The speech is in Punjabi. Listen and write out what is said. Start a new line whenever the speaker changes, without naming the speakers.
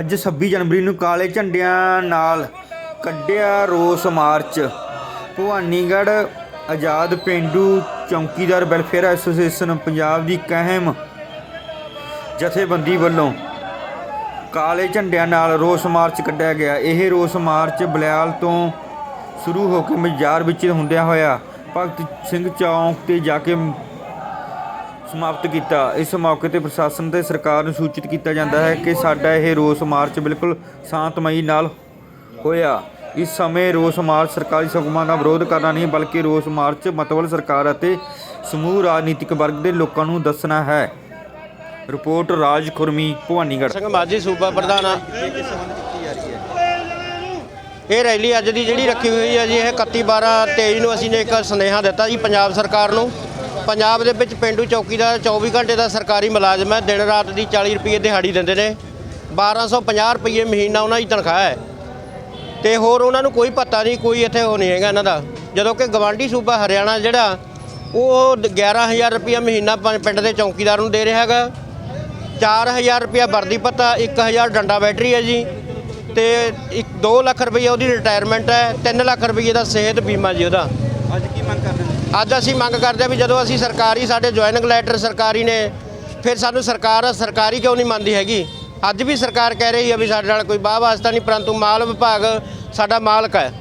ਅੱਜ 26 ਜਨਵਰੀ ਨੂੰ ਕਾਲੇ ਝੰਡਿਆਂ ਨਾਲ ਕੱਢਿਆ ਰੋਸ ਮਾਰਚ। ਭਵਾਨੀਗੜ੍ਹ ਆਜ਼ਾਦ ਪਿੰਡੂ ਚੌਂਕੀਦਾਰ ਵੈਲਫੇਅਰ ਐਸੋਸੀਏਸ਼ਨ ਪੰਜਾਬ ਦੀ ਕਹਿਮ ਜਥੇਬੰਦੀ ਵੱਲੋਂ ਕਾਲੇ ਝੰਡਿਆਂ ਨਾਲ ਰੋਸ ਮਾਰਚ ਕੱਢਿਆ ਗਿਆ। ਇਹ ਰੋਸ ਮਾਰਚ ਬਲਿਆਲ ਤੋਂ ਸ਼ੁਰੂ ਹੋ ਕੇ ਮਜਾਰ ਵਿੱਚ ਹੁੰਦਿਆਂ ਹੋਇਆ। ਭਗਤ ਸਿੰਘ ਚੌਂਕ ਤੇ ਜਾ ਕੇ ਸਮਾਪਤ ਕੀਤਾ। ਇਸ ਮੌਕੇ ਤੇ ਪ੍ਰਸ਼ਾਸਨ ਤੇ ਸਰਕਾਰ ਨੂੰ ਸੂਚਿਤ ਕੀਤਾ ਜਾਂਦਾ ਹੈ ਕਿ ਸਾਡਾ ਇਹ ਰੋਸ ਮਾਰਚ ਬਿਲਕੁਲ ਸ਼ਾਂਤਮਈ ਨਾਲ ਹੋਇਆ। ਇਸ ਸਮੇਂ ਰੋਸ ਮਾਰਚ ਸਰਕਾਰੀ ਸਗਮਾਂ ਦਾ ਵਿਰੋਧ ਕਰਨਾ ਨਹੀਂ, ਬਲਕਿ ਰੋਸ ਮਾਰਚ ਮਤਵਲ ਸਰਕਾਰ ਅਤੇ ਸਮੂਹ ਰਾਜਨੀਤਿਕ ਵਰਗ ਦੇ ਲੋਕਾਂ ਨੂੰ ਦੱਸਣਾ ਹੈ। ਰਿਪੋਰਟ ਰਾਜ ਖੁਰਮੀ, ਭਵਾਨੀਗੜ੍ਹ।
ਸਿੰਘ ਮਾਝੀ ਸੂਬਾ ਪ੍ਰਧਾਨ ਇਹ ਰੈਲੀ ਅੱਜ ਦੀ ਜਿਹੜੀ ਰੱਖੀ ਹੋਈ ਹੈ ਜੀ, ਇਹ 31 12 23 ਨੂੰ ਅਸੀਂ ਨੇ ਇੱਕ ਸੁਨੇਹਾ ਦਿੱਤਾ ਜੀ ਪੰਜਾਬ ਸਰਕਾਰ ਨੂੰ। ਪੰਜਾਬ ਦੇ ਵਿੱਚ ਪਿੰਡੂ ਚੌਕੀਦਾਰ 24 ਘੰਟੇ ਦਾ ਸਰਕਾਰੀ ਮੁਲਾਜ਼ਮ ਹੈ। ਦਿਨ ਰਾਤ ਦੀ 40 ਰੁਪਏ ਦਿਹਾੜੀ ਦਿੰਦੇ ਨੇ। 1250 ਰੁਪਏ ਮਹੀਨਾ ਉਹਨਾਂ ਦੀ ਤਨਖਾਹ ਹੈ। ਤੇ ਹੋਰ ਉਹਨਾਂ ਨੂੰ ਕੋਈ ਪਤਾ ਨਹੀਂ, ਕੋਈ ਇੱਥੇ ਉਹ ਨਹੀਂ ਹੈਗਾ ਇਹਨਾਂ ਦਾ। ਜਦੋਂ ਕਿ ਗਵਾਂਢੀ ਸੂਬਾ ਹਰਿਆਣਾ ਜਿਹੜਾ, ਉਹ 11000 ਰੁਪਏ ਮਹੀਨਾ ਪ- ਪਿੰਡ ਦੇ ਚੌਕੀਦਾਰ ਨੂੰ ਦੇ ਰਿਹਾ ਹੈਗਾ। 4000 ਰੁਪਇਆ ਵਰਦੀ ਭੱਤਾ 1000 ਡੰਡਾ ਬੈਟਰੀ ਹੈ ਜੀ। ਤੇ 2 ਲੱਖ ਰੁਪਏ ਉਹਦੀ ਰਿਟਾਇਰਮੈਂਟ ਹੈ। 3 ਲੱਖ ਰੁਪਏ ਦਾ ਸਿਹਤ ਬੀਮਾ ਜੀ ਉਹਦਾ।
ਅੱਜ ਕੀ ਮੰਗ ਕਰਦੇ
ਅੱਜ ਅਸੀਂ ਮੰਗ ਕਰਦੇ ਹਾਂ ਵੀ ਜਦੋਂ ਅਸੀਂ ਸਰਕਾਰੀ ਸਾਡੇ ਜੁਆਇਨਿੰਗ ਲੈਟਰ ਸਰਕਾਰੀ ਨੇ, ਫਿਰ ਸਾਨੂੰ ਸਰਕਾਰ, ਸਰਕਾਰੀ ਕਿਉਂ ਨਹੀਂ ਮੰਨਦੀ ਹੈਗੀ? ਅੱਜ ਵੀ ਸਰਕਾਰ ਕਹਿ ਰਹੀ ਹੈ ਵੀ ਸਾਡੇ ਨਾਲ ਕੋਈ ਬਾਹ ਵਾਸਤਾ ਨਹੀਂ, ਪਰੰਤੂ ਮਾਲ ਵਿਭਾਗ ਸਾਡਾ ਮਾਲਕ ਹੈ।